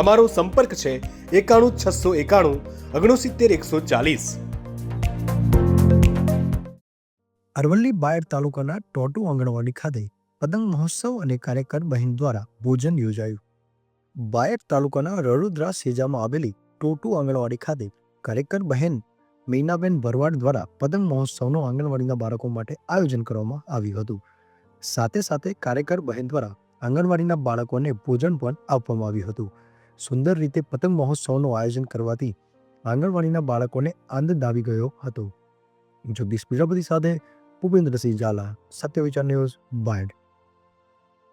અમારો સંપર્ક છે એકાણું છસો એકાણું ઓગણસિત્તેર એકસો ચાલીસ. અરવલ્લી બાયડ તાલુકાના ટોટુ આંગણવાડી ખાતે પતંગ મહોત્સવ અને કાર્યકર બહેન દ્વારા ભોજન યોજાયું. બાયડ તાલુકાના રડુદ્રા સેજામાં આવેલી ટોટુ આંગણવાડી ખાતે કાર્યકર બહેન મીનાબેન ભરવાડ દ્વારા પતંગ મહોત્સવનું આંગણવાડીના બાળકો માટે આયોજન કરવામાં આવ્યું હતું. સાથે સાથે કાર્યકર બહેન દ્વારા આંગણવાડીના બાળકોને ભોજન પણ આપવામાં આવ્યું હતું. સુંદર રીતે પતંગ મહોત્સવનું આયોજન કરવાથી આંગણવાડીના બાળકોને આનંદ આવી ગયો હતો. જગદીશ પ્રજાપતિ સાથે ભૂપેન્દ્રસિંહ ઝાલા, સત્યવિચાર ન્યૂઝ, બાયડ